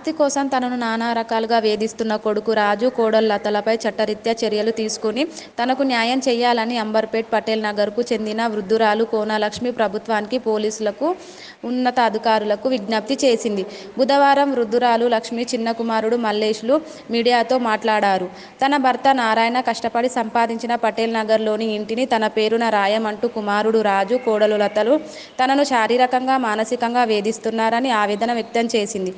ఆస్తి కోసం తనను నానా రకాలుగా వేధిస్తున్న కొడుకు రాజు, కోడళ్ళతలపై చట్టరీత్యా చర్యలు తీసుకుని తనకు న్యాయం చేయాలని అంబర్పేట్ పటేల్ నగర్కు చెందిన వృద్ధురాలు కోనలక్ష్మి ప్రభుత్వానికి, పోలీసులకు, ఉన్నత అధికారులకు విజ్ఞప్తి చేసింది. బుధవారం వృద్ధురాలు లక్ష్మి చిన్న కుమారుడు మల్లేష్లు మీడియాతో మాట్లాడారు. తన భర్త నారాయణ కష్టపడి సంపాదించిన పటేల్ నగర్లోని ఇంటిని తన పేరున రాయమంటూ కుమారుడు రాజు, కోడలు లతలు తనను శారీరకంగా, మానసికంగా వేధిస్తున్నారని ఆవేదన వ్యక్తం చేసింది.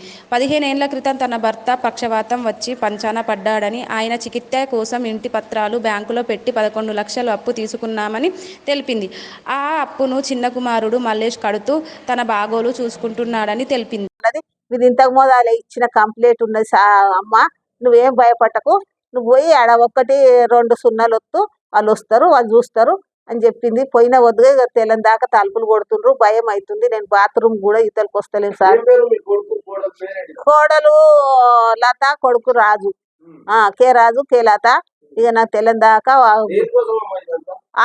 పదిహేనేండ్ల క్రితం తన భర్త పక్షవాతం వచ్చి పంచాన పడ్డాడని, ఆయన చికిత్స కోసం ఇంటి పత్రాలు బ్యాంకులో పెట్టి పదకొండు లక్షలు అప్పు తీసుకున్నామని తెలిపింది. ఆ అప్పును చిన్న కుమారుడు మల్లేష్ కడుతూ తన బాగోలు చూసుకుంటున్నాడని తెలిపింది. ఇది ఇంతకు మొదల ఇచ్చిన కంప్లైంట్ ఉన్నది అమ్మ నువ్వేం భయపడకు నువ్వు పోయి ఆడ ఒక్కటి రెండు సున్నాలు వస్తూ వాళ్ళు వస్తారు వాళ్ళు చూస్తారు అని చెప్పింది. పోయిన వద్దుగా ఇక తెల్లని దాకా తలుపులు కొడుతుండ్రు. భయం అవుతుంది నేను బాత్రూమ్ కూడా ఇతలకు వస్తలేను సార్. కోడలు లత కొడుకు రాజు. ఆ కే రాజు కే లత. ఇక నాకు తెల్లని దాకా?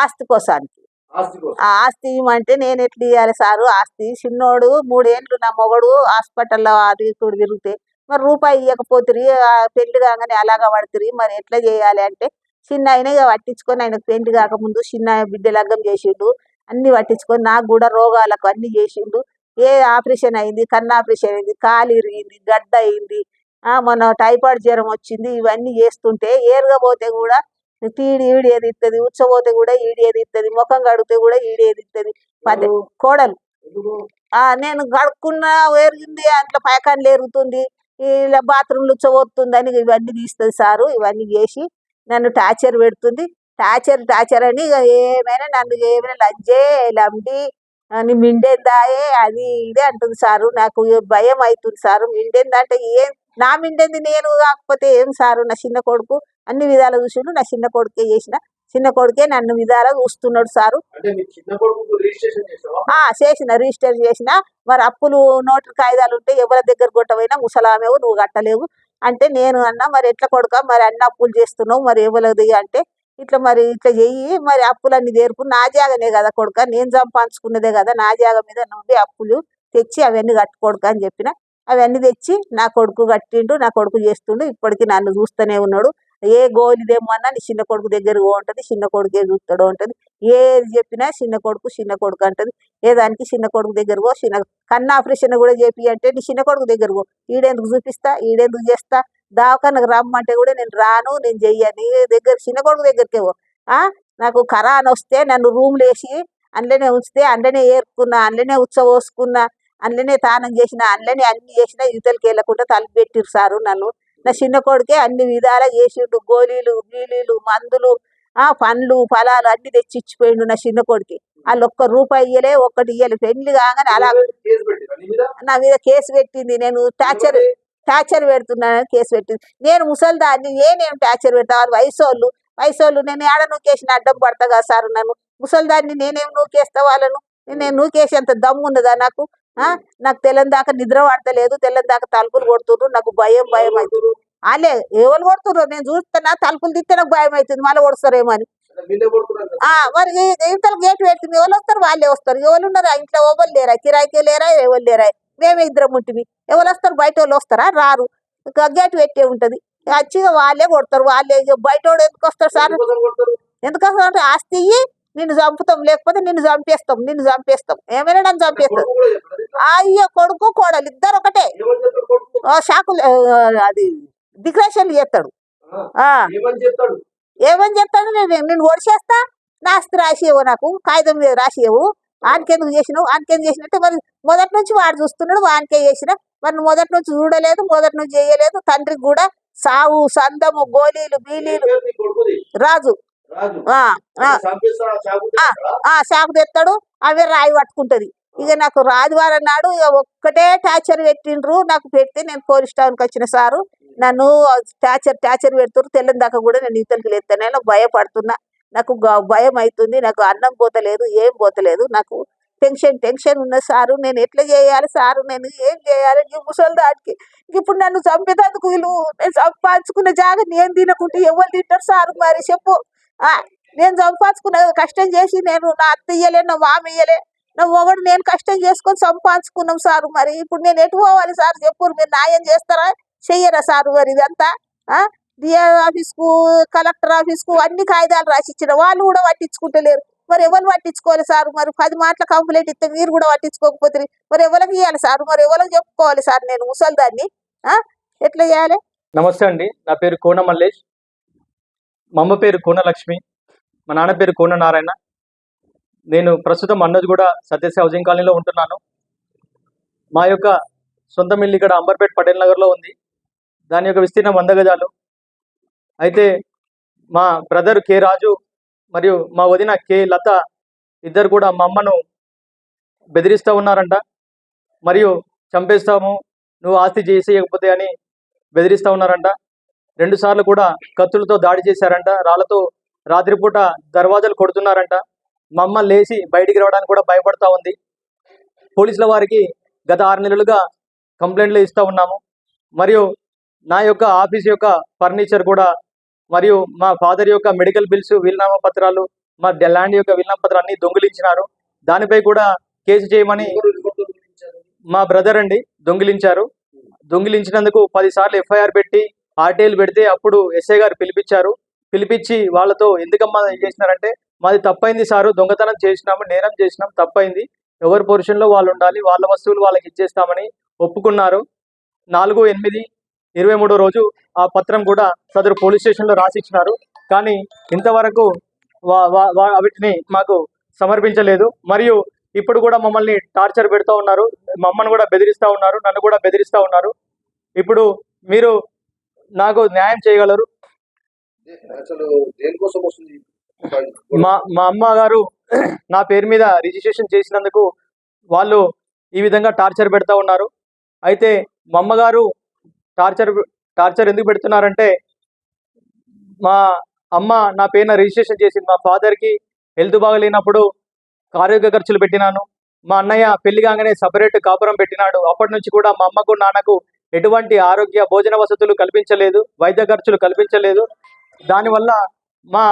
ఆస్తి కోసానికి. ఆస్తి కోసం. ఆ ఆస్తి ఇవ్వమంటే నేను ఎట్లా ఇవ్వాలి సారు ఆస్తి? చిన్నోడు మూడేండ్లు నా మొగడు హాస్పిటల్లో అది తిరిగితే. మరి రూపాయి ఇవ్వకపోతురి పెళ్ళి కాగానే అలాగా పడుతురి. మరి ఎట్లా చేయాలి అంటే చిన్న ఆయన పట్టించుకొని ఆయనకు పెళ్ళి కాకముందు చిన్న బిడ్డ లగ్గం చేసిండు అన్ని పట్టించుకొని నాకు కూడా రోగాలకు అన్ని చేసిండు. ఏ ఆపరేషన్ అయింది? కన్ను ఆపరేషన్ అయింది కాలు ఇరిగింది గడ్డ అయింది ఆ, మొన్న టైఫాయిడ్ జ్వరం వచ్చింది ఇవన్నీ చేస్తుంటే ఏరుగా పోతే కూడా తీడి ఈడి ఏది ఇస్తుంది ఉచ్చపోతే కూడా ఈడి ఏది ఇస్తుంది ముఖం కడిగితే కూడా ఈడి ఏది ఇస్తుంది పదే కోడలు. ఆ నేను గడుక్కున్న ఎరిగింది అట్లా పైకాన్లు ఎరుగుతుంది ఇలా బాత్రూమ్లు ఉచ్చబోతుంది అని ఇవన్నీ తీస్తుంది సారు ఇవన్నీ చేసి నన్ను టార్చర్ పెడుతుంది. టార్చర్ టార్చర్ అని ఏమైనా నన్ను ఏమైనా లంజే లంబి ఆ, నీ మిండేందాయే అది ఇదే అంటుంది సారు. నాకు భయం అవుతుంది సారు. మిండేందా అంటే ఏం నా మిండేంది నేను కాకపోతే ఏం సారు? నా చిన్న కొడుకు అన్ని విధాలు చూసిండు. నా చిన్న కొడుకే చేసిన. చిన్న కొడుకే నన్ను విధాలుగా చూస్తున్నాడు సారు. చేసిన రిజిస్టర్ చేసిన. మరి అప్పులు నోటు కాగితాలు ఉంటే ఎవరి దగ్గర కొట్టవైనా ముసలామేవు నువ్వు కట్టలేవు. అంటే నేను అన్నా మరి ఎట్లా కొడుక? మరి అన్ని అప్పులు చేస్తున్నావు మరి ఇవ్వలేదు అంటే ఇట్లా మరి ఇట్లా చెయ్యి మరి అప్పులన్నీ తీర్పు నా జాగనే కదా కొడుక నేను సంపాదించుకున్నదే కదా నా జాగ మీద నుండి అప్పులు తెచ్చి అవన్నీ కట్టుకోడుక అని చెప్పిన. అవన్నీ తెచ్చి నా కొడుకు కట్టిండు నా కొడుకు చేస్తుండు ఇప్పటికీ నన్ను చూస్తూనే ఉన్నాడు. ఏ గోలిదేమన్నా నీ చిన్న కొడుకు దగ్గర ఉంటుంది చిన్న కొడుకే చూస్తాడు ఉంటుంది. ఏది చెప్పినా చిన్న కొడుకు చిన్న కొడుకు అంటది. ఏదానికి దానికి చిన్న కొడుకు దగ్గర పో చిన్న కన్ను ఆపరేషన్ కూడా చెప్పి అంటే నీ చిన్న కొడుకు దగ్గర పో. ఈడెందుకు చూపిస్తా ఈడెందుకు చేస్తా? దవాఖానకు రమ్మంటే కూడా నేను రాను నేను చెయ్యను. దగ్గర చిన్న కొడుకు దగ్గరికే పో. ఆ? నాకు కరాన్ వస్తే నన్ను రూమ్లు వేసి అందులోనే ఉంచితే అందులోనే ఏరుకున్నా అందులోనే ఉచ్చబోసుకున్నా అందులోనే తానం చేసిన అందులోనే అన్ని చేసిన యువతలకి వెళ్ళకుండా తలుపు పెట్టిరు సారు నన్ను. నా చిన్న కొడుకే అన్ని విధాలా చేసిండు. గోళీలు గీలీలు మందులు ఆ పండ్లు ఫలాలు అన్ని తెచ్చి ఇచ్చిపోయిండు నా చిన్న కొడుకి. వాళ్ళు ఒక్క రూపాయి ఇయ్యలే ఒక్కటి ఇయ్యలే. పెళ్ళి కాగానే అలా నీ మీద? కేసు పెట్టింది. నేను టార్చర్ టార్చర్ పెడుతున్నానని కేసు పెట్టింది. నేను ముసలిదాన్ని నేనేం టార్చర్ పెడతా? వయసు వాళ్ళు వయసు వాళ్ళు నేను ఏడ నూకేసిన? అడ్డం పడతా కదా సార్ నన్ను. ముసలిదాన్ని నేనేం నూకేస్తా వాళ్ళను? నేను నూకేసేంత దమ్ము ఉన్నదా నాకు? నాకు తెల్లని దాకా నిద్ర పడతలేదు తెల్లని దాకా తలుపులు కొడుతుర్రు నాకు భయం భయం అవుతుంది వాళ్ళే ఎవరు కొడుతుర్రు నేను చూస్తున్నా తలుపులు తిస్తే నాకు భయం అవుతుంది మళ్ళీ కొడుస్తారేమో అని. ఆ మరి ఇంతలో గేట్ పెట్టింది ఎవరు వస్తారు వాళ్ళే వస్తారు. ఎవరు ఉన్నారు? ఆ ఇంట్లో ఎవరు లేరా? కిరాయికే లేరా? ఎవరు లేరా? మేమే ఇద్దరం ఉంటుంది ఎవరు వస్తారు? బయట వాళ్ళు వస్తారా? రారు. ఇంకా గేట్ పెట్టే ఉంటది. వచ్చిగా వాళ్ళే కొడతారు వాళ్ళే బయట వాడు ఎందుకు వస్తారు సార్? ఎందుకు వస్తారు అంటే ఆస్తి నిన్ను చంపుతాం లేకపోతే నిన్ను చంపేస్తాం నిన్ను చంపేస్తాం. ఏమైనా నన్ను చంపేస్తాం అయ్యో కొడుకు కోడలు ఇద్దరు ఒకటే. షాకులు అది డిక్రేషన్ చేస్తాడు. ఏమని చెప్తాడు నేను నేను ఓడిచేస్తా నా ఆస్తి రాసియవు నాకు కాగితం మీద రాసియవు ఆనికెందుకు చేసినావు? ఆనికెందుకు చేసినట్టే మరి మొదటి నుంచి వాడు చూస్తున్నాడు వానికే చేసిన. మరి మొదటి నుంచి చూడలేదు మొదటి నుంచి చేయలేదు. తండ్రికి కూడా సావు సందము గోళీలు బీలీలు రాజు. చాకు తెస్తాడు అవే రాయి పట్టుకుంటది. ఇక నాకు రాజవారం నాడు ఇక ఒక్కటే టార్చర్ పెట్టిండ్రు. నాకు పెడితే నేను పోలీస్ టౌన్కి వచ్చిన సారు. నన్ను టార్చర్ టార్చర్ పెడుతున్నారు తెల్లని దాకా కూడా నేను ఈతలకి లేస్తాను భయపడుతున్నా. నాకు గ- భయం అవుతుంది నాకు అన్నం పోతలేదు ఏం పోతలేదు. నాకు టెన్షన్ టెన్షన్ ఉన్న సారు. నేను ఎట్లా చేయాలి సారు? నేను ఏం చేయాలి? ఈ ముసలి దాటికి ఇప్పుడు నన్ను చంపేటందుకు వీళ్ళు? నేను సంపాదించుకున్న జాగా నేను తినకుంటే ఎవరు తింటారు సారు మరి? చెప్పు. ఆ, నేను సంపాదించుకున్న కష్టం చేసి నేను నా అత్త ఇయ్యలే నా మామ ఇయ్యలే. నా మొగడు నేను కష్టం చేసుకొని సంపాదించుకున్నాం సార్. మరి ఇప్పుడు నేను ఎటు పోవాలి సార్? చెప్పు మీరు న్యాయం చేస్తారా? చెయ్యరా సారు మరి ఇదంతా? డిఆర్ ఆఫీస్కు కలెక్టర్ ఆఫీస్కు అన్ని కాగితాలు రాసిచ్చిన వాళ్ళు కూడా పట్టించుకుంటలేరు. మరి ఎవరు పట్టించుకోవాలి సార్? మరి పది మాటల కంప్లైంట్ ఇస్తే మీరు కూడా పట్టించుకోకపోతే మరి ఎవరికి ఇవ్వాలి సార్? మరి ఎవరికి చెప్పుకోవాలి సార్ నేను ముసలిదాన్ని? ఆ? ఎట్లా చేయాలి? నమస్తే అండి. నా పేరు కోన మల్లేష్. మా అమ్మ పేరు కోన లక్ష్మి. మా నాన్న పేరు కోన నారాయణ. నేను ప్రస్తుతం అన్నది కూడా సత్యశ్రీ హౌసింగ్ కాలనీలో ఉంటున్నాను. మా యొక్క సొంత ఇల్లు ఇక్కడ అంబర్పేట్ పటేల్ నగర్లో ఉంది. దాని యొక్క విస్తీర్ణం వంద గజాలు. అయితే మా బ్రదర్ కె రాజు మరియు మా వదిన కె లత ఇద్దరు కూడా మా అమ్మను బెదిరిస్తూ ఉన్నారంట. మరియు చంపేస్తాము నువ్వు ఆస్తి చేసేయకపోతే అని బెదిరిస్తూ ఉన్నారంట. రెండుసార్లు కూడా కత్తులతో దాడి చేశారంట. రాళ్ళతో రాత్రిపూట దర్వాజాలు కొడుతున్నారంట. మా అమ్మ లేచి బయటికి రావడానికి కూడా భయపడతా ఉంది. పోలీసుల వారికి గత ఆరు నెలలుగా కంప్లైంట్లు ఇస్తూ ఉన్నాము. మరియు నా యొక్క ఆఫీస్ యొక్క ఫర్నిచర్ కూడా మరియు మా ఫాదర్ యొక్క మెడికల్ బిల్స్ వీలునామా పత్రాలు మా ల్యాండ్ యొక్క వీలునామా పత్రాలు అన్ని దొంగిలించినారు. దానిపై కూడా కేసు చేయమని మా బ్రదర్ అండి దొంగిలించారు. దొంగిలించినందుకు పది సార్లు ఎఫ్ఐఆర్ పెట్టి ఆర్టీఎల్ పెడితే అప్పుడు ఎస్ఐ గారు పిలిపించారు. పిలిపించి వాళ్ళతో ఎందుకమ్మా చేసినారంటే మాది తప్పైంది సారు దొంగతనం చేసినాము నేరం చేసినాం తప్పైంది. ఎవరి పొజిషన్లో వాళ్ళు ఉండాలి వాళ్ళ వస్తువులు వాళ్ళకి ఇచ్చేస్తామని ఒప్పుకున్నారు. నాలుగు ఎనిమిది ఇరవై మూడో రోజు ఆ పత్రం కూడా సదరు పోలీస్ స్టేషన్లో రాసిచ్చినారు. కానీ ఇంతవరకు వా వీటిని మాకు సమర్పించలేదు. మరియు ఇప్పుడు కూడా మమ్మల్ని టార్చర్ పెడుతూ ఉన్నారు. మమ్మల్ని కూడా బెదిరిస్తూ ఉన్నారు నన్ను కూడా బెదిరిస్తూ ఉన్నారు. ఇప్పుడు మీరు నాకు న్యాయం చేయగలరు. అసలు దేనికోసం వస్తుంది? మా మా అమ్మ గారు నా పేరు మీద రిజిస్ట్రేషన్ చేసినందుకు వాళ్ళు ఈ విధంగా టార్చర్ పెడతా ఉన్నారు. అయితే మా అమ్మగారు టార్చర్ టార్చర్ ఎందుకు పెడుతున్నారంటే మా అమ్మ నా పేరున రిజిస్ట్రేషన్ చేసింది. మా ఫాదర్కి హెల్త్ బాగలేనప్పుడు ఆరోగ్య ఖర్చులు పెట్టినాను. మా అన్నయ్య పెళ్ళి కాగానే సపరేట్ కాపురం పెట్టినాడు. అప్పటి నుంచి కూడా మా అమ్మకు నాన్నకు ఎటువంటి ఆరోగ్య భోజన వసతులు కల్పించలేదు వైద్య ఖర్చులు కల్పించలేదు. దానివల్ల మా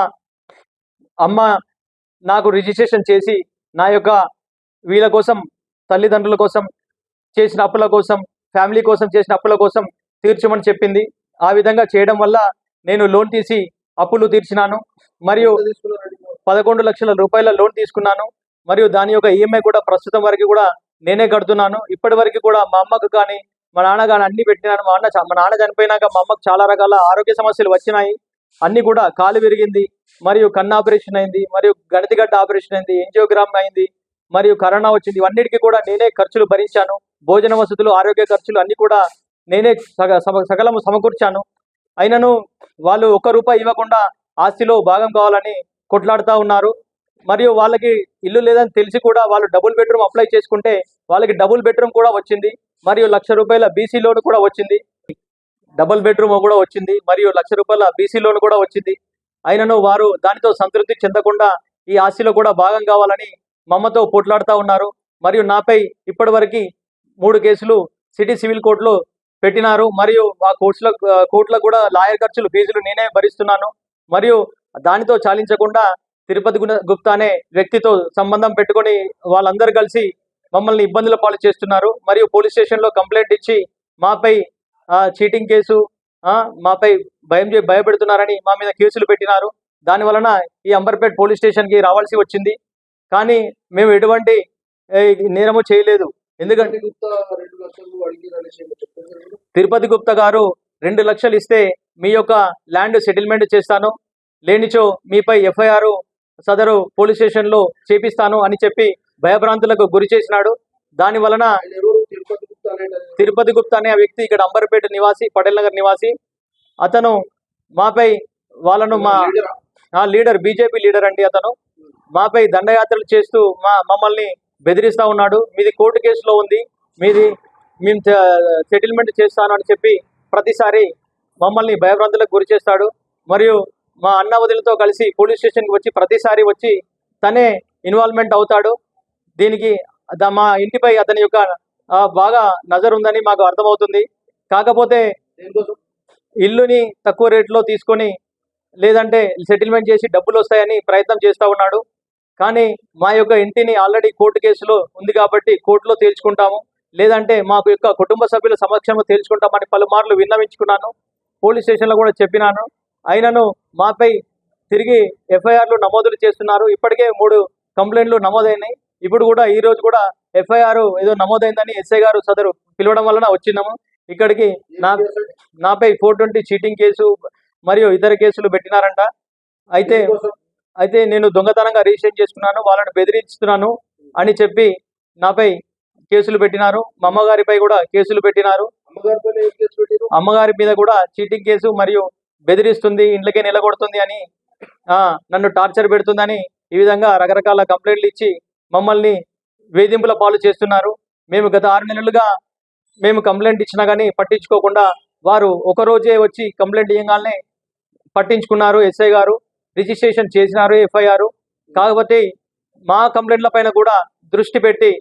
అమ్మ నాకు రిజిస్ట్రేషన్ చేసి నా యొక్క వీళ్ళ కోసం తల్లిదండ్రుల కోసం చేసిన అప్పుల కోసం ఫ్యామిలీ కోసం చేసిన అప్పుల కోసం తీర్చమని చెప్పింది. ఆ విధంగా చేయడం వల్ల నేను లోన్ తీసి అప్పులు తీర్చినాను. మరియు పదకొండు లక్షల రూపాయల లోన్ తీసుకున్నాను. మరియు దాని యొక్క ఈఎంఐ కూడా ప్రస్తుతం వరకు కూడా నేనే కడుతున్నాను. ఇప్పటి వరకు కూడా మా అమ్మకు కానీ మా నాన్న కానీ అన్ని పెట్టినాను మా అన్న మా నాన్న చనిపోయినాక మా అమ్మకు చాలా రకాల ఆరోగ్య సమస్యలు వచ్చినాయి. అన్ని కూడా కాలు విరిగింది మరియు కన్ను ఆపరేషన్ అయింది మరియు గణితిగడ్డ ఆపరేషన్ అయింది ఎంజియోగ్రామ్ అయింది మరియు కరోనా వచ్చింది. ఇవన్నిటికీ కూడా నేనే ఖర్చులు భరించాను. భోజన వసతులు ఆరోగ్య ఖర్చులు అన్ని కూడా నేనే సగ సకలము సమకూర్చాను. అయినను వాళ్ళు ఒక్క రూపాయి ఇవ్వకుండా ఆస్తిలో భాగం కావాలని కొట్లాడుతూ ఉన్నారు. మరియు వాళ్ళకి ఇల్లు లేదని తెలిసి కూడా వాళ్ళు డబుల్ బెడ్రూమ్ అప్లై చేసుకుంటే వాళ్ళకి డబుల్ బెడ్రూమ్ కూడా వచ్చింది మరియు లక్ష రూపాయల బీసీ లోన్ కూడా వచ్చింది. డబుల్ బెడ్రూమ్ కూడా వచ్చింది మరియు లక్ష రూపాయల బీసీ లోన్ కూడా వచ్చింది. అయినను వారు దానితో సంతృప్తి చెందకుండా ఈ ఆస్తిలో కూడా భాగం కావాలని మమ్మతో పోట్లాడుతూ ఉన్నారు. మరియు నాపై ఇప్పటివరకు మూడు కేసులు సిటీ సివిల్ కోర్టులో పెట్టినారు. మరియు ఆ కోర్టులో కోర్టులో కూడా లాయర్ ఖర్చులు ఫీజులు నేనే భరిస్తున్నాను. మరియు దానితో చాలించకుండా తిరుపతి గుణ- గుప్తా అనే వ్యక్తితో సంబంధం పెట్టుకొని వాళ్ళందరూ కలిసి మమ్మల్ని ఇబ్బందుల పాలు చేస్తున్నారు. మరియు పోలీస్ స్టేషన్లో కంప్లైంట్ ఇచ్చి మాపై చీటింగ్ కేసు ఆ, మాపై భయం చే భయపెడుతున్నారని మా మీద కేసులు పెట్టినారు. దాని వలన ఈ అంబర్పేట్ పోలీస్ స్టేషన్కి రావాల్సి వచ్చింది. కానీ మేము ఎటువంటి నేరము చేయలేదు. ఎందుకంటే? తిరుపతి గుప్తా గారు రెండు లక్షలు ఇస్తే మీ యొక్క ల్యాండ్ సెటిల్మెంట్ చేస్తాను. లేనిచో మీపై ఎఫ్ఐఆర్ సదరు పోలీస్ స్టేషన్లో చేపిస్తాను అని చెప్పి భయభ్రాంతులకు గురి చేసినాడు. దాని వలన ఆయన ఎవరు తిరుపతి గుప్తా అనేట తిరుపతి గుప్తా అనే వ్యక్తి ఇక్కడ అంబర్పేట నివాసి పటేల్ నగర్ నివాసి. అతను మాపై వాళ్ళను మా లీడరా? బీజేపీ లీడర్ అండి అతను. మాపై దండయాత్రలు చేస్తూ మా మమ్మల్ని బెదిరిస్తా ఉన్నాడు. మీది కోర్టు కేసులో ఉంది. మీది మేము సెటిల్మెంట్ చేస్తాను అని చెప్పి ప్రతిసారి మమ్మల్ని భయభ్రాంతులకు గురి చేస్తాడు. మరియు మా అన్న వదిలతో కలిసి పోలీస్ స్టేషన్కి వచ్చి ప్రతిసారి వచ్చి తనే ఇన్వాల్వ్మెంట్ అవుతాడు. దీనికి మా ఇంటిపై అతని యొక్క బాగా నజర్ ఉందని మాకు అర్థమవుతుంది. కాకపోతే ఇల్లుని తక్కువ రేట్లో తీసుకొని లేదంటే సెటిల్మెంట్ చేసి డబ్బులు వస్తాయని ప్రయత్నం చేస్తూ ఉన్నాడు. కానీ మా యొక్క ఇంటిని ఆల్రెడీ కోర్టు కేసులో ఉంది కాబట్టి కోర్టులో తేల్చుకుంటాము. లేదంటే మాకు యొక్క కుటుంబ సభ్యుల సమక్షంలో తేల్చుకుంటామని పలుమార్లు విన్నవించుకున్నాను. పోలీస్ స్టేషన్లో కూడా చెప్పినాను. అయినను మాపై తిరిగి ఎఫ్ఐఆర్లు నమోదులు చేస్తున్నారు. ఇప్పటికే మూడు కంప్లైంట్లు నమోదైనాయి. ఇప్పుడు కూడా ఈ రోజు కూడా ఎఫ్ఐఆర్ ఏదో నమోదైందని ఎస్ఐ గారు సదరు పిలవడం వలన వచ్చినాము. ఇక్కడికి నా నాపై ఫోర్ ట్వంటీ చీటింగ్ కేసు మరియు ఇతర కేసులు పెట్టినారంట. అయితే అయితే నేను దొంగతనంగా రిజిస్టర్ చేసుకున్నాను వాళ్ళని బెదిరిస్తున్నాను అని చెప్పి నాపై కేసులు పెట్టినారు. మా అమ్మగారిపై కూడా కేసులు పెట్టినారు. అమ్మగారి మీద కూడా చీటింగ్ కేసు మరియు బెదిరిస్తుంది ఇంట్లోకే నిలగొడుతుంది అని ఆ, నన్ను టార్చర్ పెడుతుందని ఈ విధంగా రకరకాల కంప్లైంట్లు ఇచ్చి మమ్మల్ని వేధింపుల పాలు చేస్తున్నారు. మేము గత ఆరు నెలలుగా మేము కంప్లైంట్ ఇచ్చినా కానీ పట్టించుకోకుండా వారు ఒక రోజే వచ్చి కంప్లైంట్ ఇవ్వగానే పట్టించుకున్నారు. ఎస్ఐ గారు రిజిస్ట్రేషన్ చేసినారు ఎఫ్ఐఆర్. కాకపోతే మా కంప్లైంట్ల పైన కూడా దృష్టి పెట్టి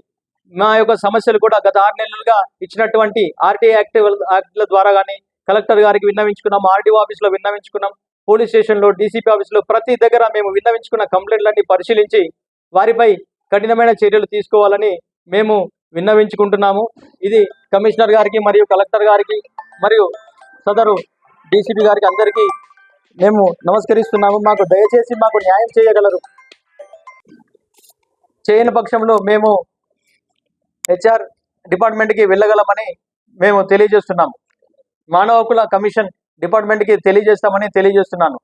మా యొక్క సమస్యలు కూడా గత ఆరు నెలలుగా ఇచ్చినటువంటి ఆర్టీఐ యాక్ట్ యాక్ట్ల ద్వారా కానీ కలెక్టర్ గారికి విన్నవించుకున్నాం. ఆర్డీఓ ఆఫీస్లో విన్నవించుకున్నాం. పోలీస్ స్టేషన్లో డీసీపీ ఆఫీస్లో ప్రతి దగ్గర మేము విన్నవించుకున్న కంప్లైంట్లన్నీ పరిశీలించి వారిపై కఠినమైన చర్యలు తీసుకోవాలని మేము విన్నవించుకుంటున్నాము. ఇది కమిషనర్ గారికి మరియు కలెక్టర్ గారికి మరియు సదరు డీసీపీ గారికి అందరికీ మేము నమస్కరిస్తున్నాము. మాకు దయచేసి మాకు న్యాయం చేయగలరు. చేయని పక్షంలో మేము హెచ్ఆర్ డిపార్ట్మెంట్కి వెళ్ళగలమని మేము తెలియజేస్తున్నాము. మానవ హక్కుల కమిషన్ డిపార్ట్మెంట్కి తెలియజేస్తామని తెలియజేస్తున్నాను.